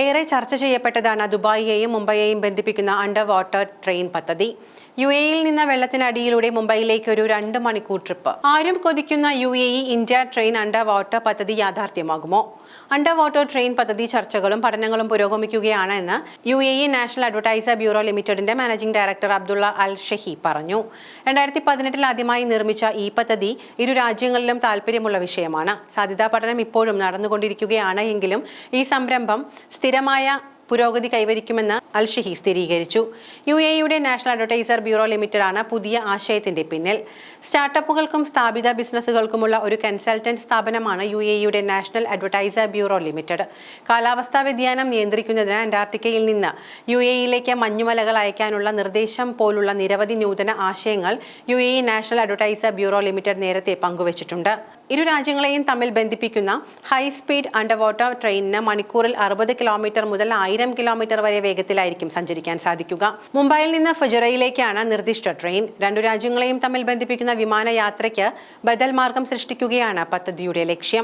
ഏറെ ചർച്ച ചെയ്യപ്പെട്ടതാണ് ദുബായിയെയും മുംബൈയെയും ബന്ധിപ്പിക്കുന്ന അണ്ടർ വാട്ടർ ട്രെയിൻ പദ്ധതി. യു എയിൽ നിന്ന് വെള്ളത്തിനടിയിലൂടെ മുംബൈയിലേക്ക് ഒരു രണ്ട് മണിക്കൂർ ട്രിപ്പ് ആരും കൊതിക്കുന്ന U A E India train under water പദ്ധതി യാഥാർത്ഥ്യമാകുമോ? അണ്ടർ വാട്ടർ ട്രെയിൻ പദ്ധതി ചർച്ചകളും പഠനങ്ങളും പുരോഗമിക്കുകയാണ് എന്ന് U A E national advertiser bureau ലിമിറ്റഡിന്റെ managing director Abdullah Al Shehhi പറഞ്ഞു. രണ്ടായിരത്തി പതിനെട്ടിൽ ആദ്യമായി നിർമ്മിച്ച ഈ പദ്ധതി ഇരു രാജ്യങ്ങളിലും താല്പര്യമുള്ള വിഷയമാണ്. സാധ്യതാ പഠനം ഇപ്പോഴും നടന്നുകൊണ്ടിരിക്കുകയാണ് എങ്കിലും ഈ സംരംഭം സ്ഥിരമായ പുരോഗതി കൈവരിക്കുമെന്ന് അൽ ഷഹി സ്ഥിരീകരിച്ചു. യു എ യുടെ നാഷണൽ അഡ്വർടൈസർ ബ്യൂറോ ലിമിറ്റഡ് ആണ് പുതിയ ആശയത്തിന്റെ പിന്നിൽ. സ്റ്റാർട്ടപ്പുകൾക്കും സ്ഥാപിത ബിസിനസ്സുകൾക്കുമുള്ള ഒരു കൺസൾട്ടന്റ് സ്ഥാപനമാണ് യു എ യുടെ നാഷണൽ അഡ്വർടൈസർ ബ്യൂറോ ലിമിറ്റഡ്. കാലാവസ്ഥാ വ്യതിയാനം നിയന്ത്രിക്കുന്നതിന് അന്റാർട്ടിക്കയിൽ നിന്ന് യു എ യിലേക്ക് മഞ്ഞുമലകൾ അയക്കാനുള്ള നിർദ്ദേശം പോലുള്ള നിരവധി നൂതന ആശയങ്ങൾ U A national advertiser bureau limited നേരത്തെ പങ്കുവച്ചിട്ടുണ്ട്. ഇരു രാജ്യങ്ങളെയും തമ്മിൽ ബന്ധിപ്പിക്കുന്ന ഹൈ സ്പീഡ് അണ്ടർ വാട്ടർ ട്രെയിനിന് മണിക്കൂറിൽ അറുപത് കിലോമീറ്റർ മുതൽ ആയിരം കിലോമീറ്റർ വരെ വേഗത്തിലായിരിക്കും സഞ്ചരിക്കാൻ സാധിക്കുക. മുംബൈയിൽ നിന്ന് ഫുജറയിലേക്കാണ് നിർദ്ദിഷ്ട ട്രെയിൻ. രണ്ടു രാജ്യങ്ങളെയും തമ്മിൽ ബന്ധിപ്പിക്കുന്ന വിമാനയാത്രയ്ക്ക് ബദൽ മാർഗം സൃഷ്ടിക്കുകയാണ് പദ്ധതിയുടെ ലക്ഷ്യം.